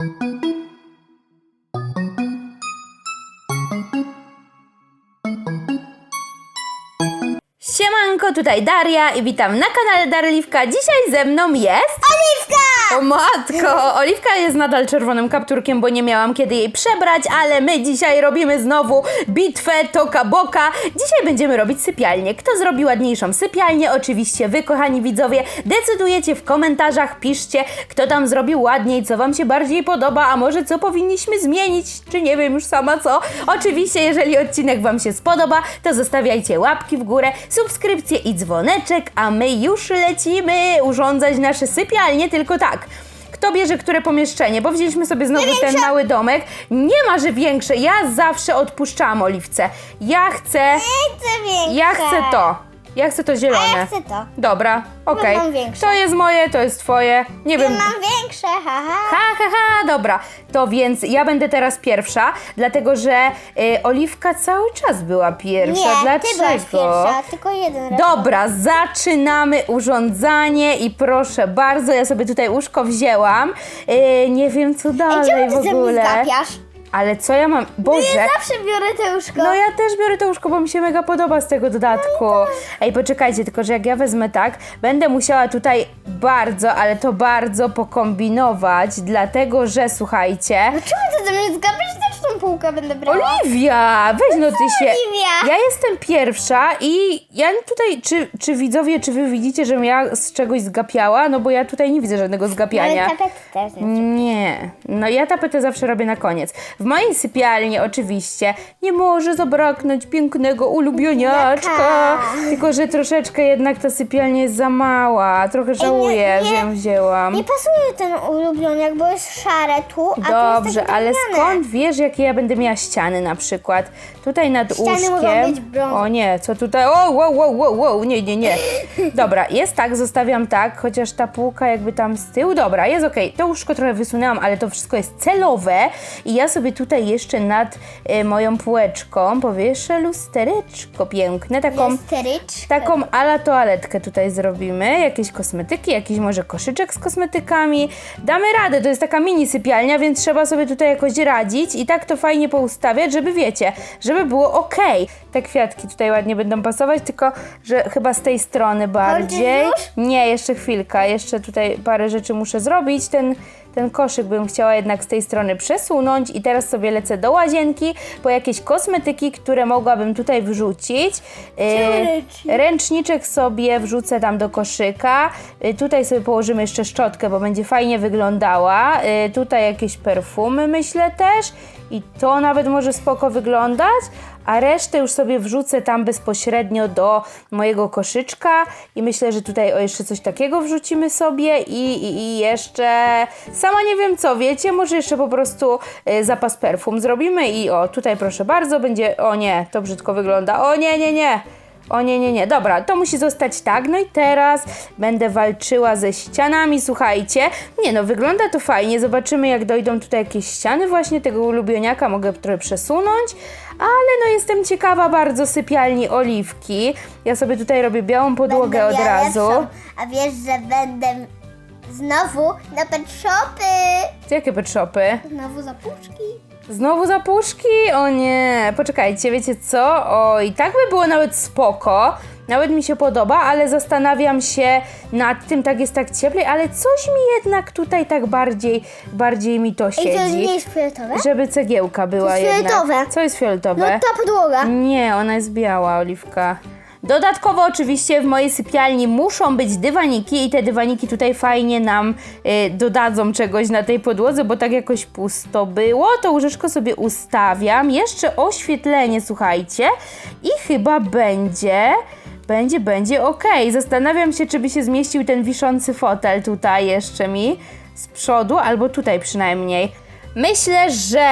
Siemanko, tutaj Daria i witam na kanale Darliwka. Dzisiaj ze mną jest... O matko! Oliwka jest nadal czerwonym kapturkiem, bo nie miałam kiedy jej przebrać, ale my dzisiaj robimy znowu bitwę Toka Boka. Dzisiaj będziemy robić sypialnię. Kto zrobi ładniejszą sypialnię? Oczywiście wy, kochani widzowie, decydujecie w komentarzach, piszcie, kto tam zrobił ładniej, co wam się bardziej podoba, a może co powinniśmy zmienić, czy nie wiem już sama co. Oczywiście, jeżeli odcinek wam się spodoba, to zostawiajcie łapki w górę, subskrypcję i dzwoneczek, a my już lecimy urządzać nasze sypialnie, tylko tak. Kto bierze które pomieszczenie? Bo wzięliśmy sobie znowu ten mały domek. Nie ma, że większe. Ja zawsze odpuszczałam oliwce. Ja chcę. Chcę większe. Ja chcę to. Ja chcę to zielone. A ja chcę to. Dobra, okej. mam większe. To jest moje, to jest twoje. Nie Ja wiem. mam większe, haha. Ha, ha, ha, dobra. To więc ja będę teraz pierwsza, dlatego że y, Oliwka cały czas była pierwsza. Nie, Dlaczego? byłaś pierwsza, tylko jeden raz. Dobra, zaczynamy urządzanie i proszę bardzo, ja sobie tutaj łóżko wzięłam. Yy, nie wiem co Ej, dalej czemu w ty ze mnie ogóle. zgapiasz? Ale co ja mam? Boże. Ja zawsze biorę te łóżko. No ja też biorę to łóżko, bo mi się mega podoba z tego dodatku. Ej, poczekajcie, tylko że jak ja wezmę tak, będę musiała tutaj bardzo, ale to bardzo pokombinować, dlatego że słuchajcie. Czemu ty ze mnie zgapiasz? Też tą półkę będę brała. Oliwia, weź no ty się. Oliwia? Ja jestem pierwsza i ja tutaj, czy, czy widzowie, czy wy widzicie, żebym ja z czegoś zgapiała? No bo ja tutaj nie widzę żadnego zgapiania. Ale tapety też jest. Nie, no ja tapetę zawsze robię na koniec. W mojej sypialni oczywiście nie może zabraknąć pięknego ulubioniaczka. Tylko, że troszeczkę jednak ta sypialnia jest za mała. Trochę żałuję, nie. że ją wzięłam. Nie pasuje ten ulubioniak, bo jest szare tu, a tu jest Dobrze, ale skąd wiesz, jakie ja będę miała ściany na przykład? Tutaj nad Ściany łóżkiem. mogą być brązowe. O nie, co tutaj? O, wow, wow, wow, wow, nie, nie, nie. Dobra, jest tak, zostawiam tak, chociaż ta półka jakby tam z tyłu. Dobra, jest okej. To łóżko trochę wysunęłam, ale to wszystko jest celowe i ja sobie tutaj jeszcze nad y, moją półeczką powieszę lustereczko piękne, taką. Taką ala toaletkę tutaj zrobimy, jakieś kosmetyki, jakiś może koszyczek z kosmetykami. Damy radę, to jest taka mini sypialnia, więc trzeba sobie tutaj jakoś radzić i tak to fajnie poustawiać, żeby wiecie, żeby było ok. Te kwiatki tutaj ładnie będą pasować, tylko że chyba z tej strony bardziej. Nie, jeszcze chwilka, jeszcze tutaj parę rzeczy muszę zrobić. Ten, ten koszyk bym chciała jednak z tej strony przesunąć i teraz sobie lecę do łazienki po jakieś kosmetyki, które mogłabym tutaj wrzucić. Yy, ręczniczek sobie wrzucę tam do koszyka. Yy, tutaj sobie położymy jeszcze szczotkę, bo będzie fajnie wyglądała. Yy, tutaj jakieś perfumy myślę też i to nawet może spoko wyglądać. A resztę już sobie wrzucę tam bezpośrednio do mojego koszyczka i myślę, że tutaj o jeszcze coś takiego wrzucimy sobie i, i, i jeszcze sama nie wiem co, wiecie, może jeszcze po prostu y, zapas perfum zrobimy i o tutaj proszę bardzo będzie, o nie, to brzydko wygląda, o nie, nie, nie. O nie, nie, nie. Dobra, to musi zostać tak. No i teraz będę walczyła ze ścianami, słuchajcie. Nie no, wygląda to fajnie. Zobaczymy, jak dojdą tutaj jakieś ściany właśnie tego ulubioniaka. Mogę trochę przesunąć. Ale no jestem ciekawa bardzo sypialni Oliwki. Ja sobie tutaj robię białą podłogę Będę od miała razu. lepszą. A wiesz, że będę znowu na pet shopy. Jakie pet shopy? Znowu za puszki. Znowu zapuszki? O nie, poczekajcie, wiecie co? O, i tak by było nawet spoko. Nawet mi się podoba, ale zastanawiam się nad tym, tak jest tak cieplej, ale coś mi jednak tutaj tak bardziej, bardziej mi to Ej, to nie siedzi. jest fioletowe? Żeby cegiełka była jest jednak. fioletowe. Co jest No fioletowe? ta podłoga. Nie, ona jest biała, Oliwka. Dodatkowo oczywiście w mojej sypialni muszą być dywaniki i te dywaniki tutaj fajnie nam y, dodadzą czegoś na tej podłodze, bo tak jakoś pusto było. To łóżeczko sobie ustawiam. Jeszcze oświetlenie, słuchajcie. I chyba będzie... Będzie, będzie ok. Zastanawiam się, czy by się zmieścił ten wiszący fotel tutaj jeszcze mi z przodu, albo tutaj przynajmniej. Myślę, że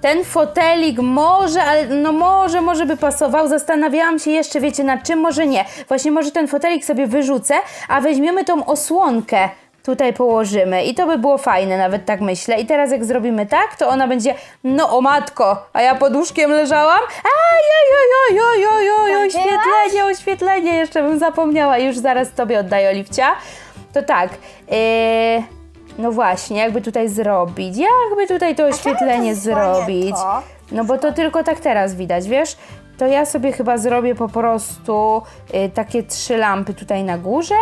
ten fotelik może, ale no może, może by pasował. Zastanawiałam się jeszcze, wiecie, nad czym, może nie. Właśnie może ten fotelik sobie wyrzucę, a weźmiemy tą osłonkę. Tutaj położymy i to by było fajne, nawet tak myślę. I teraz jak zrobimy tak, to ona będzie, no o matko, a ja pod łóżkiem leżałam. Aj, aj, aj, aj, aj, aj, aj, Zobaczyłaś? oświetlenie, oświetlenie, jeszcze bym zapomniała. Już zaraz tobie oddaję, Oliwcia. To tak, yy, No właśnie, jakby tutaj zrobić? Jakby tutaj to oświetlenie zrobić? No bo to tylko tak teraz widać, wiesz? To ja sobie chyba zrobię po prostu y, takie trzy lampy tutaj na górze.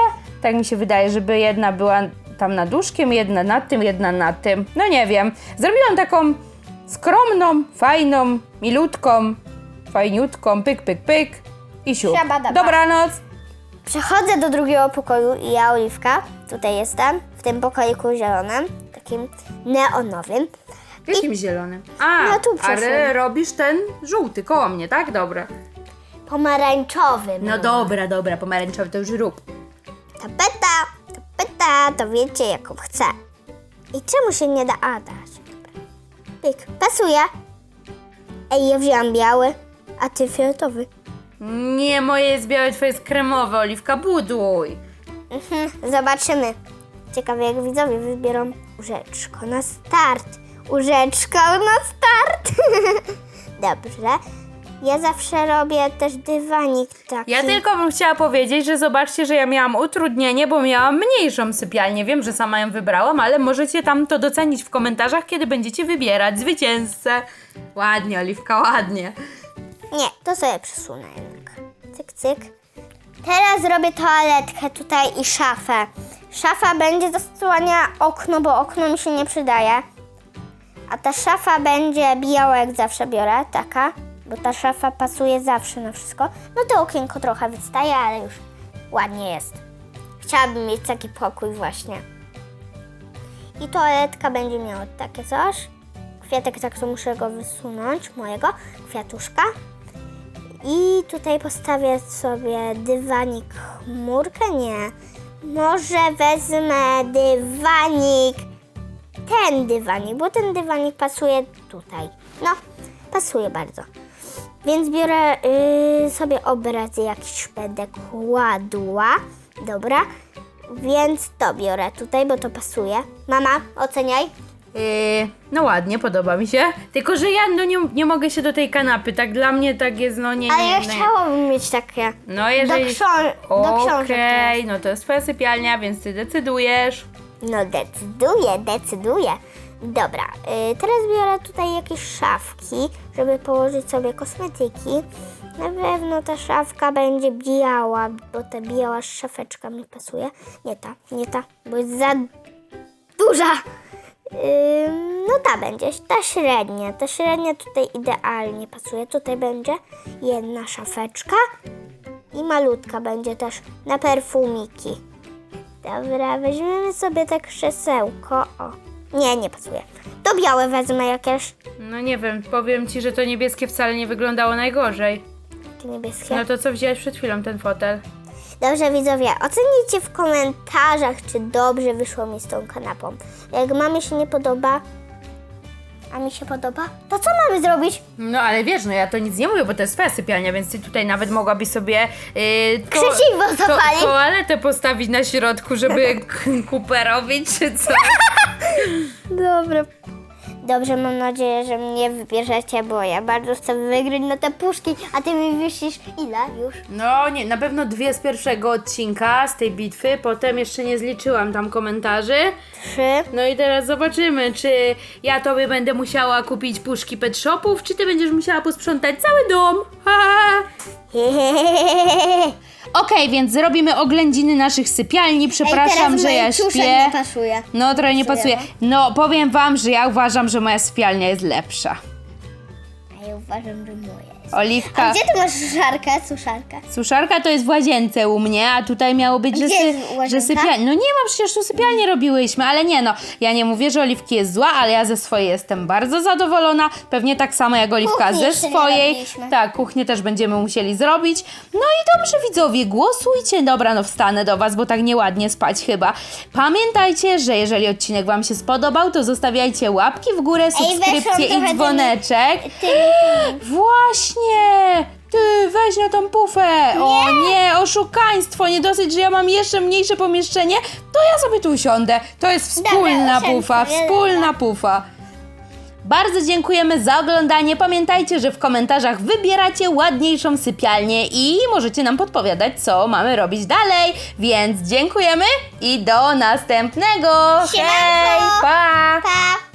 Tak mi się wydaje, żeby jedna była tam nad łóżkiem, jedna nad tym, jedna nad tym. No nie wiem. Zrobiłam taką skromną, fajną, milutką, fajniutką, pyk, pyk, pyk i siup. Siabadaba. Dobranoc. Przechodzę do drugiego pokoju i ja, Oliwka, tutaj jestem, w tym pokoiku zielonym, takim neonowym. Jakim zielonym? A, No tu ale robisz ten żółty koło mnie, tak? Dobra. Pomarańczowym. No dobra, dobra, pomarańczowy to już rób. Tapeta, tapeta, to wiecie jaką chcę. I czemu się nie da A dać? Pyk, pasuje. Ej, ja wziąłam biały, a ty fioletowy. Nie, moje jest białe, twoje jest kremowe, Oliwka, buduj. Mhm, zobaczymy. Ciekawe jak widzowie wybiorą łóżeczko na start. Łóżeczko na start. Dobrze. Ja zawsze robię też dywanik taki. Ja tylko bym chciała powiedzieć, że zobaczcie, że ja miałam utrudnienie, bo miałam mniejszą sypialnię. Wiem, że sama ją wybrałam, ale możecie tam to docenić w komentarzach, kiedy będziecie wybierać zwycięzcę. Ładnie, Oliwka, ładnie. Nie, to sobie przesunę jednak. Cyk, cyk. Teraz robię toaletkę tutaj i szafę. Szafa będzie zasłania okno, bo okno mi się nie przydaje. A ta szafa będzie biała, jak zawsze biorę, taka. Bo ta szafa pasuje zawsze na wszystko. No to okienko trochę wystaje, ale już ładnie jest. Chciałabym mieć taki pokój właśnie. I toaletka będzie miała takie coś. Kwiatek tak to muszę go wysunąć, mojego kwiatuszka. I tutaj postawię sobie dywanik chmurkę, nie. Może wezmę dywanik, ten dywanik, bo ten dywanik pasuje tutaj. No, pasuje bardzo. Więc biorę y, sobie obraz jakiś będę kładła. Dobra. Więc to biorę tutaj, bo to pasuje. Mama, oceniaj. Yy, no ładnie, podoba mi się. Tylko, że ja no nie, nie mogę się do tej kanapy, tak dla mnie tak jest, no nie, Ale nie, ja nie. chciałabym mieć takie. No jeżeli... Do, książ- do książek. Okej, no to jest twoja sypialnia, więc ty decydujesz. No decyduję, decyduję. Dobra, y, teraz biorę tutaj jakieś szafki, żeby położyć sobie kosmetyki. Na pewno ta szafka będzie biała, bo ta biała szafeczka mi pasuje. Nie ta, nie ta, bo jest za duża. No ta będzie, ta średnia. Ta średnia tutaj idealnie pasuje. Tutaj będzie jedna szafeczka i malutka będzie też na perfumiki. Dobra, weźmiemy sobie tak krzesełko. O, nie, nie pasuje. To białe wezmę jakieś. No nie wiem, powiem ci, że to niebieskie wcale nie wyglądało najgorzej. Takie niebieskie. No to co wziąłeś przed chwilą, ten fotel? Dobrze, widzowie, ocenijcie w komentarzach, czy dobrze wyszło mi z tą kanapą. Jak mamie się nie podoba, a mi się podoba, to co mamy zrobić? No ale wiesz, no ja to nic nie mówię, bo to jest twoja sypialnia, więc ty tutaj nawet mogłabyś sobie yy, to, Krzesiwo zapalić. toaletę postawić na środku, żeby k- kupę robić, czy co? Dobrze. Dobrze, mam nadzieję, że mnie wybierzecie, bo ja bardzo chcę wygrać na te puszki, a ty mi wyślisz ile już? No nie, na pewno dwie z pierwszego odcinka, z tej bitwy, potem jeszcze nie zliczyłam tam komentarzy. Trzy. No i teraz zobaczymy, czy ja tobie będę musiała kupić puszki pet shopów, czy ty będziesz musiała posprzątać cały dom. Ha. Okej, więc zrobimy oględziny naszych sypialni. Przepraszam, że ja śpię. pasuje. No, trochę nie pasuje. No, powiem wam, że ja uważam, że moja sypialnia jest lepsza. A ja uważam, że moje Oliwka. Gdzie ty masz suszarkę, suszarkę? Suszarka to jest w łazience u mnie, a tutaj miało być, że, Gdzie sy- jest łazienka? że sypialnia. No nie ma, przecież tu sypialnię robiłyśmy, ale nie no. Ja nie mówię, że Oliwki jest zła, ale ja ze swojej jestem bardzo zadowolona. Pewnie tak samo jak Oliwka Kuchni ze jeszcze nie swojej. robiliśmy. Tak, kuchnię też będziemy musieli zrobić. No i dobrze widzowie, głosujcie. Dobra, no wstanę do was, bo tak nieładnie spać chyba. Pamiętajcie, że jeżeli odcinek wam się spodobał, to zostawiajcie łapki w górę, weszłam subskrypcję trochę i tymi- dzwoneczek. Ty, Właśnie! właśnie! Ty, weź na tą pufę! O nie, oszukaństwo! Nie dosyć, że ja mam jeszcze mniejsze pomieszczenie, to ja sobie tu usiądę. To jest wspólna pufa, wspólna pufa. Bardzo dziękujemy za oglądanie. Pamiętajcie, że w komentarzach wybieracie ładniejszą sypialnię i możecie nam podpowiadać, co mamy robić dalej. Więc dziękujemy i do następnego. Siemanko. Hej, pa! Pa!